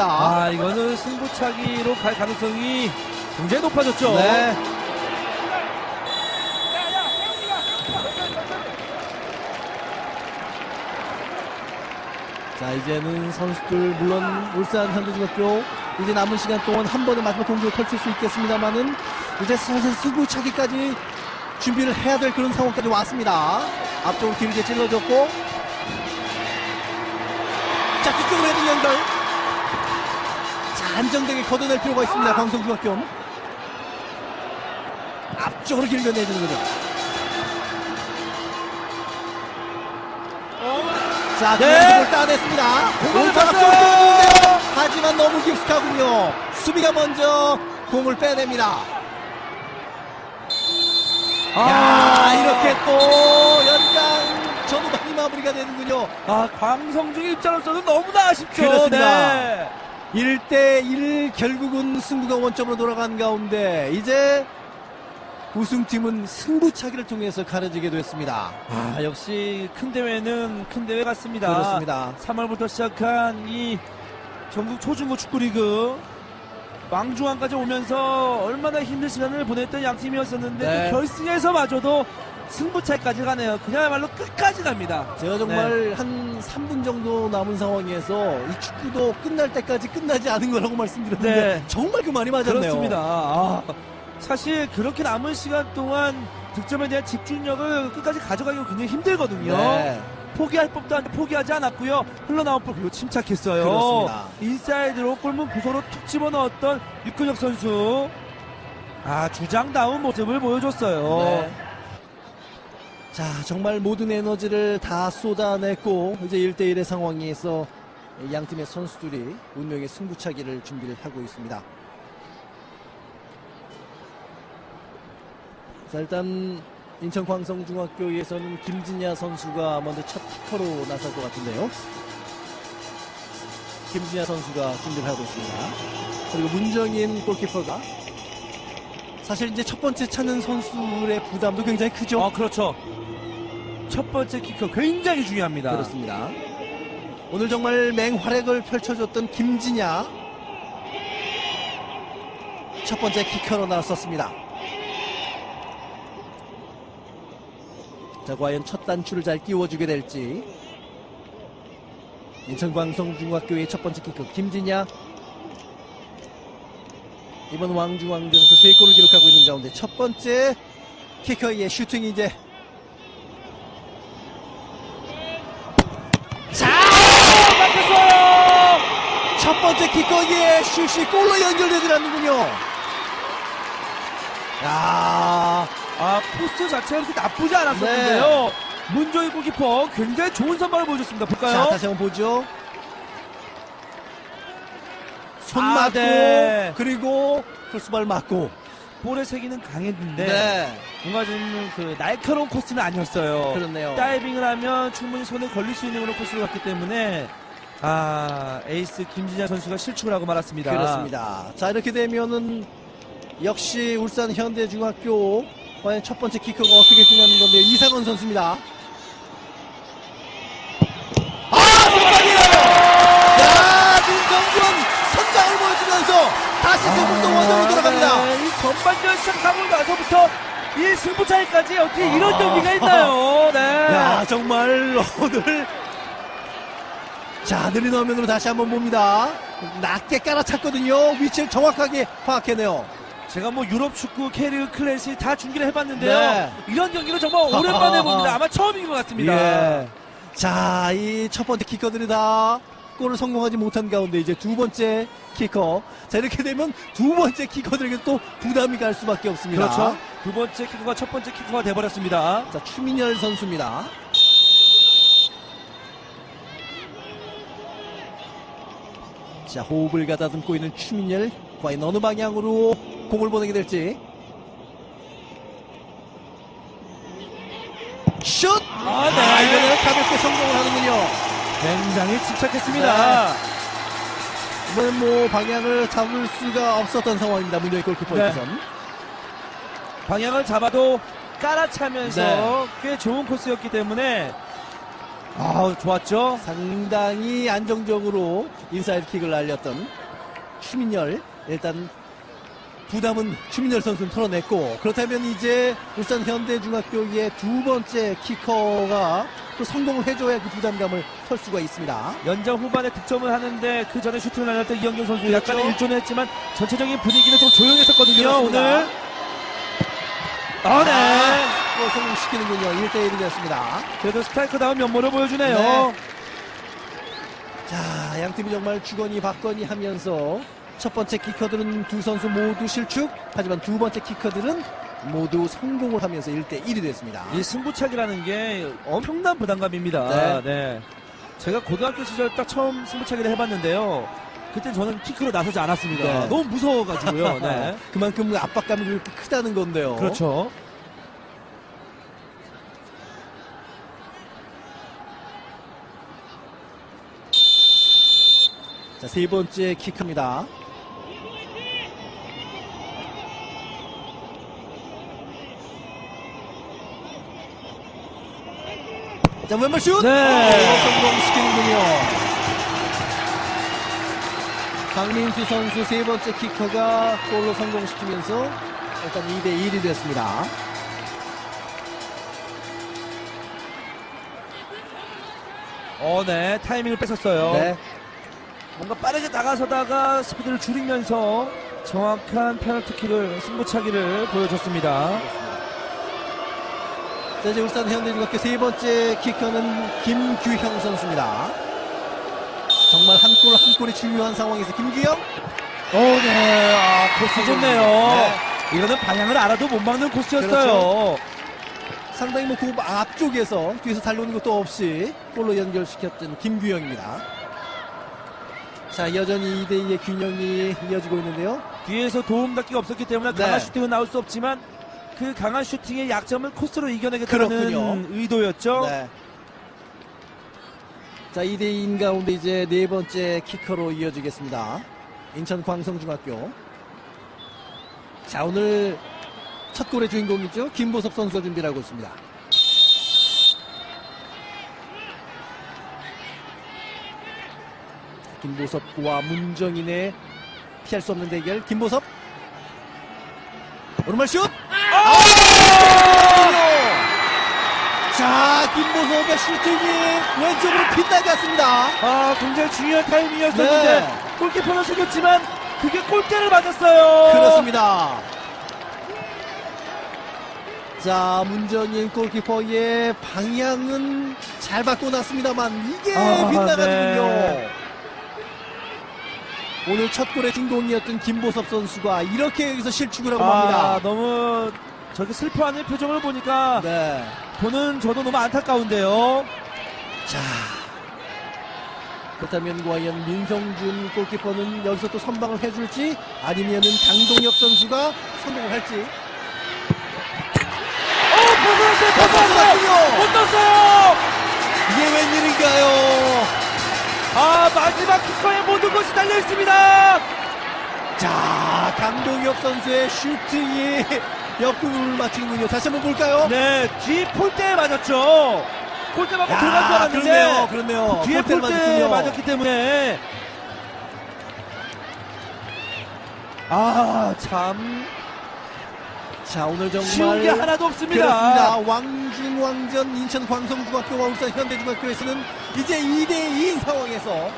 있습니다. 아, 이거는 승부차기로 갈 가능성이 굉장히 높아졌죠. 네. 자 이제는 선수들 물론 울산 현대중학교 이제 남은 시간 동안 한 번의 마지막 공격을 펼칠 수 있겠습니다만은 이제 슬슬 승부차기까지 준비를 해야 될 그런 상황까지 왔습니다. 앞쪽으로 길게 찔러줬고 자 뒤쪽으로 헤딩 연결 자 안정되게 걷어낼 필요가 있습니다. 광성중학교 앞쪽으로 길게 내주는군요. 자, 네. 네. 따냈습니다. 공간을 울타가 봤어요. 쫓겨오는데요. 하지만 너무 깊숙하군요. 수비가 먼저 공을 빼냅니다. 야, 이렇게 또 연장 전후반이 마무리가 되는군요. 아, 광성중 입장으로서는 너무나 아쉽죠. 그렇습니다. 네. 1대1 결국은 승부가 원점으로 돌아간 가운데 이제 우승팀은 승부차기를 통해서 가려지게 됐습니다. 아, 역시 큰 대회는 큰 대회 같습니다. 그렇습니다. 3월부터 시작한 이 전국 초중고 축구리그 왕중왕까지 오면서 얼마나 힘든 시간을 보냈던 양 팀이었었는데 네. 또 결승에서마저도 승부차기까지 가네요. 그야말로 끝까지 갑니다. 제가 정말 한 3분 정도 남은 상황에서 이 축구도 끝날 때까지 끝나지 않은 거라고 말씀드렸는데 네. 정말 그 말이 맞았네요. 그렇습니다. 아, 사실 그렇게 남은 시간 동안 득점에 대한 집중력을 끝까지 가져가기가 굉장히 힘들거든요. 네. 포기할 법도 한데 포기하지 않았고요. 흘러나온 볼 그리고 침착했어요. 그렇습니다. 인사이드로 골문 부서로 툭 집어넣었던 육근혁 선수. 아 주장다운 모습을 보여줬어요. 네. 자, 정말 모든 에너지를 다 쏟아냈고 이제 1대1의 상황에서 양 팀의 선수들이 운명의 승부차기를 준비를 하고 있습니다. 자, 일단 인천 광성중학교에서는 김진야 선수가 먼저 첫 키커로 나설 것 같은데요. 김진야 선수가 준비를 하고 있습니다. 그리고 문정인 골키퍼가 사실 이제 첫 번째 차는 선수의 부담도 굉장히 크죠. 아 그렇죠. 첫 번째 키커 굉장히 중요합니다. 그렇습니다. 오늘 정말 맹활약을 펼쳐줬던 김진야 첫 번째 키커로 나섰습니다. 자, 과연 첫 단추를 잘 끼워주게 될지. 인천광성중학교의 첫 번째 키커 김진야. 이번 왕중왕전에서 세 골을 기록하고 있는 가운데 첫 번째 키커의 슈팅이 이제 자! 막혔어요. 첫 번째 키커의 슛이 골로 연결되질 않는군요. 야, 아 코스 자체가 그렇게 나쁘지 않았었는데요. 문정인 골키퍼 굉장히 좋은 선발을 보여줬습니다. 볼까요? 자 다시 한번 보죠. 손 아, 맞고 네. 그리고 크로스발 맞고. 볼의 세기는 강했는데 네, 뭔가 좀 그 날카로운 코스는 아니었어요. 그렇네요. 다이빙을 하면 충분히 손에 걸릴 수 있는 그런 코스를 갔기 때문에 아 에이스 김진야 선수가 실축을 하고 말았습니다. 그렇습니다. 자 이렇게 되면은 역시 울산 현대중학교 과연 첫 번째 키커가 어떻게 되냐는 건데 이상원 선수입니다. 아, 선방이에요! 야, 문정준 선장을 보여주면서 다시 승부도 원으로 돌아갑니다. 네, 이 전반전 시작하고 나서부터 이 승부 차이까지 어떻게 이런 아. 경기가 있나요? 네. 야, 정말 오늘 자, 느린 화면으로 다시 한번 봅니다. 낮게 깔아찼거든요. 위치를 정확하게 파악해내요. 제가 뭐 유럽 축구 K리그 클래식 다 중계를 해봤는데요. 네. 이런 경기를 정말 오랜만에 봅니다. 아마 처음인 것 같습니다. 예. 자, 이 첫 번째 키커들이 다 골을 성공하지 못한 가운데 이제 두 번째 키커. 자, 이렇게 되면 두 번째 키커들에게 또 부담이 갈 수밖에 없습니다. 그렇죠. 두 번째 키커가 첫 번째 키커가 돼버렸습니다. 자, 추민열 선수입니다. 자, 호흡을 가다듬고 있는 추민열. 과연 어느 방향으로 공을 보내게 될지. 슛! 아, 네. 아, 이번에는 가볍게 성공을 하는군요. 굉장히 침착했습니다. 이번엔 뭐 방향을 잡을 수가 없었던 상황입니다. 문정희 골키퍼에선. 방향을 잡아도 깔아차면서 네. 꽤 좋은 코스였기 때문에 아, 좋았죠? 상당히 안정적으로 인사이드 킥을 날렸던 추민열 일단 부담은 추민열 선수는 털어냈고 그렇다면 이제 울산 현대중학교의 두 번째 키커가 또 성공을 해줘야 그 부담감을 털 수가 있습니다. 연장 후반에 득점을 하는데 그 전에 슈팅을 날렸던 이영경 선수 그렇죠. 약간의 일조는 했지만 전체적인 분위기는 좀 조용했었거든요, 그렇습니다. 오늘. 아, 네. 또 성공시키는군요. 1대1이 됐습니다. 그래도 스트라이커다운 면모를 보여주네요. 네. 자, 양 팀이 정말 주거니 받거니 하면서 첫 번째 키커들은 두 선수 모두 실축, 하지만 두 번째 키커들은 모두 성공을 하면서 1대 1이 됐습니다. 이 승부차기라는 게 엄청난 부담감입니다. 네. 네. 제가 고등학교 시절 딱 처음 승부차기를 해봤는데요. 그때 저는 키크로 나서지 않았습니다. 네. 너무 무서워가지고요. 네. 그만큼 압박감이 그렇게 크다는 건데요. 그렇죠. 자, 세 번째 키크입니다. 자, 왼발 슛! 네. 어, 성공시키는군요. 강민수 선수 세 번째 키커가 골로 성공시키면서 일단 2대 1이 됐습니다. 어, 네. 타이밍을 뺏었어요. 네. 뭔가 빠르게 나가서다가 스피드를 줄이면서 정확한 페널티킥을 승부차기를 보여줬습니다. 자, 이제 울산 현대중학교 세 번째 키커는 김규형 선수입니다. 정말 한 골 한 골이 중요한 상황에서 김규형 오, 네. 아, 코스 좋네요. 네. 이거는 방향을 알아도 못 막는 코스였어요. 상당히 뭐그 앞쪽에서 뒤에서 달려오는 것도 없이 골로 연결시켰던 김규형입니다. 자, 여전히 2대2의 균형이 이어지고 있는데요. 뒤에서 도움 닫기가 없었기 때문에 네. 강한 슈팅은 나올 수 없지만 그 강한 슈팅의 약점을 코스로 이겨내겠다는 그렇군요. 의도였죠. 네. 자, 2대2인 가운데 이제 네 번째 키커로 이어지겠습니다. 인천 광성중학교. 자, 오늘 첫 골의 주인공이죠. 김보섭 선수가 준비를 하고 있습니다. 김보섭과 문정인의 피할 수 없는 대결. 김보섭. 오른발 슛! 아! 자, 김보섭의 슈팅이 왼쪽으로 빗나갔습니다. 아, 굉장히 중요한 타이밍이었었는데 네. 골키퍼는 속였지만 그게 골대를 맞았어요. 그렇습니다. 자, 문정인 골키퍼의 방향은 잘 바꿔놨습니다만 이게 아, 빗나가는군요. 네. 오늘 첫 골의 주인공이었던 김보섭 선수가 이렇게 여기서 실축을 하고 아, 맙니다. 너무 저렇게 슬퍼하는 표정을 보니까 네. 보는 저도 너무 안타까운데요. 자. 그렇다면 과연 민성준 골키퍼는 여기서 또 선방을 해줄지 아니면은 강동혁 선수가 성공을 할지 어, 벗어났어요, 벗어났어요! 못 넣었어요! 이게 웬일인가요? 아, 마지막 키커의 모든 것이 달려 있습니다! 자, 강동혁 선수의 슈팅이 역구를 맞추는군요. 다시 한번 볼까요? 네, 뒤 폴대에 맞았죠. 폴대 맞고 들어간 줄 알았는데 그렇네요. 그렇네요. 뒤에 폴대에 맞았군요. 맞았기 때문에 아, 참 자, 오늘 정말 쉬운 게 하나도 없습니다. 그렇습니다. 왕중왕전 인천 광성중학교와 울산 현대중학교에서는 이제 2대2인 상황에서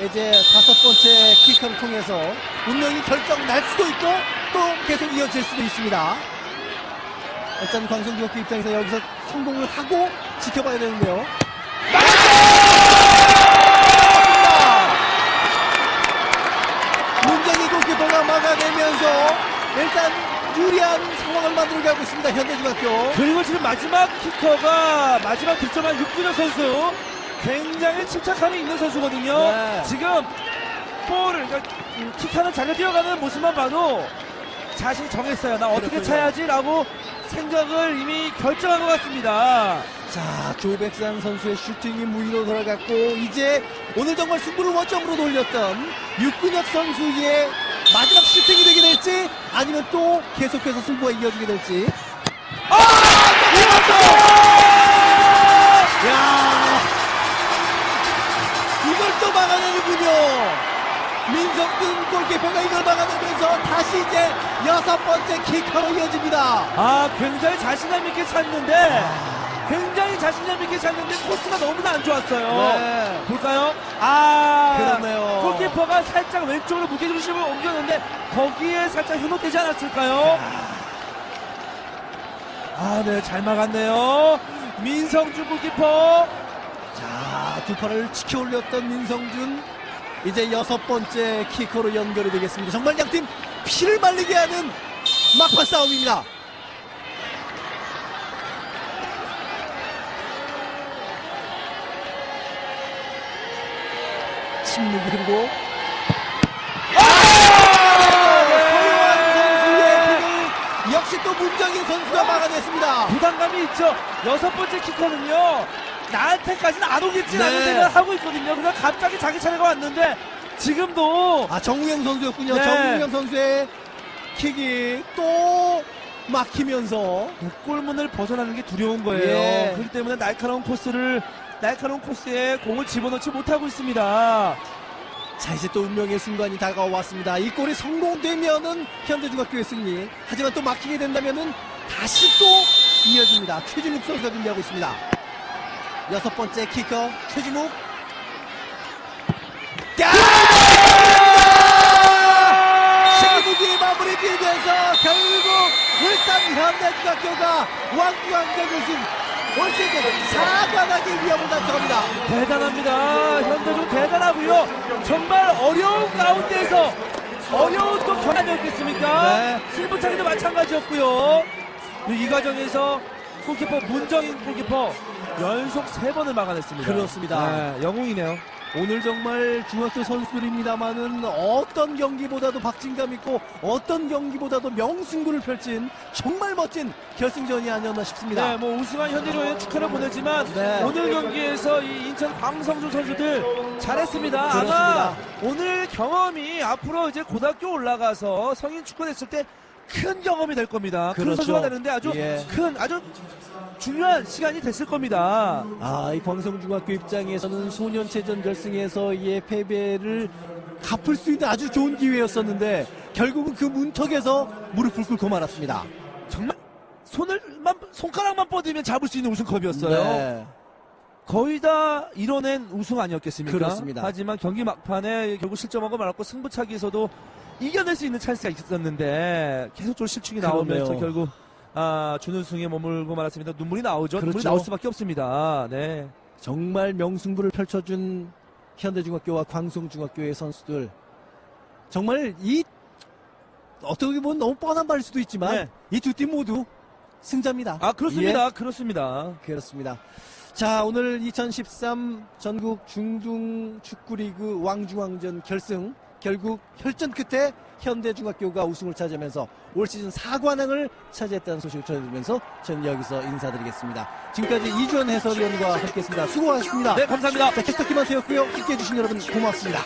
이제 다섯 번째 키커를 통해서 운명이 결정 날 수도 있고 또 계속 이어질 수도 있습니다. 일단 광성중학교 입장에서 여기서 성공을 하고 지켜봐야 되는데요. 문정희 골키퍼가 막아내면서 일단 유리한 상황을 만들어가고 있습니다. 현대중학교. 그리고 지금 마지막 키커가 마지막 득점한 육군혁 선수 굉장히 침착함이 있는 선수거든요. 네. 지금 볼을 그러니까 음, 킥하는 자리에 뛰어가는 모습만 봐도 자신이 정했어요. 나 어떻게 그렇군요. 차야지라고 생각을 이미 결정한 것 같습니다. 자, 조백산 선수의 슈팅이 무위로 돌아갔고 이제 오늘 정말 승부를 원점으로 돌렸던 육근혁 선수의 마지막 슈팅이 되게 될지 아니면 또 계속해서 승부가 이어지게 될지. 아! 야! 또 막아내는군요. 민성준 골키퍼가 이걸 막아내면서 다시 이제 여섯 번째 키커로 이어집니다. 아, 굉장히 자신감 있게 찼는데, 굉장히 자신감 있게 찼는데, 코스가 너무나 안 좋았어요. 네. 볼까요? 아, 그렇네요. 골키퍼가 살짝 왼쪽으로 무게중심을 옮겼는데, 거기에 살짝 현혹되지 않았을까요? 아, 네, 잘 막았네요. 민성준 골키퍼. 자, 두 팔을 치켜 올렸던 민성준. 이제 여섯 번째 키커로 연결이 되겠습니다. 정말 양팀 피를 말리게 하는 막판 싸움입니다. 침묵이 흐르고 서요한 선수의 킥을 역시 또 문정인 선수가 막아냈습니다. 부담감이 있죠. 여섯 번째 키커는요, 나한테까지는 안 오겠지 라는 네. 생각을 하고 있거든요. 그냥 갑자기 자기 차례가 왔는데, 지금도 아 정우영 선수였군요. 네. 정우영 선수의 킥이 또 막히면서 골문을 벗어나는 게 두려운 거예요. 예. 그렇기 때문에 날카로운 코스를, 날카로운 코스에 공을 집어넣지 못하고 있습니다. 자 이제 또 운명의 순간이 다가왔습니다. 이 골이 성공되면은 현대중학교의 승리. 하지만 또 막히게 된다면은 다시 또 이어집니다. 최진욱 선수가 준비하고 있습니다. 여섯 번째 키커 최진욱. 야! 최진욱이 마무리 지으면서 결국 울산 현대중학교가 왕중왕전 우승 올 시즌 4강하기 위험을 달성합니다. 대단합니다. 현대중 대단하고요. 정말 어려운 가운데서 어려운 또 경험이었겠습니까? 네. 승부차기도 마찬가지였고요. 그리고 이 과정에서 골키퍼 문정인 골키퍼 연속 세 번을 막아냈습니다. 그렇습니다. 네, 영웅이네요. 오늘 정말 중학교 선수들입니다만은 어떤 경기보다도 박진감 있고 어떤 경기보다도 명승부를 펼친 정말 멋진 결승전이 아니었나 싶습니다. 네, 뭐 우승한 현대중에 축하를 보내지만 네. 오늘 경기에서 이 인천 광성준 선수들 잘했습니다. 아마 그렇습니다. 오늘 경험이 앞으로 이제 고등학교 올라가서 성인 축구 됐을 때 큰 경험이 될 겁니다. 큰 그렇죠. 선수가 되는데 아주 예. 큰 아주 중요한 시간이 됐을 겁니다. 아, 이 광성중학교 입장에서는 소년체전 결승에서의 패배를 갚을 수 있는 아주 좋은 기회였었는데 결국은 그 문턱에서 무릎을 꿇고 말았습니다. 정말 손을만 손가락만 뻗으면 잡을 수 있는 우승컵이었어요. 네. 거의 다 이뤄낸 우승 아니었겠습니까? 그렇습니다. 하지만 경기 막판에 결국 실점하고 말았고 승부차기에서도 이겨낼 수 있는 찬스가 있었는데 계속 좀 실축이 나오면서 그러네요. 결국 아, 준우승에 머물고 말았습니다. 눈물이 나오죠. 눈물이 그렇죠. 나올 수밖에 없습니다. 네. 정말 명승부를 펼쳐준 현대중학교와 광성중학교의 선수들 정말 이 어떻게 보면 너무 뻔한 말일 수도 있지만 네. 이두 팀 모두 승자입니다. 아 그렇습니다. 예, 그렇습니다. 그렇습니다. 자 오늘 2013 전국 중등 축구리그 왕중왕전 결승 결국 혈전 끝에 현대중학교가 우승을 차지하면서 올 시즌 4관왕을 차지했다는 소식을 전해드리면서 저는 여기서 인사드리겠습니다. 지금까지 이주원 해설위원과 함께했습니다. 수고하셨습니다. 네 감사합니다. 자, 캐스터 김한태였고요. 함께해 주신 여러분 고맙습니다.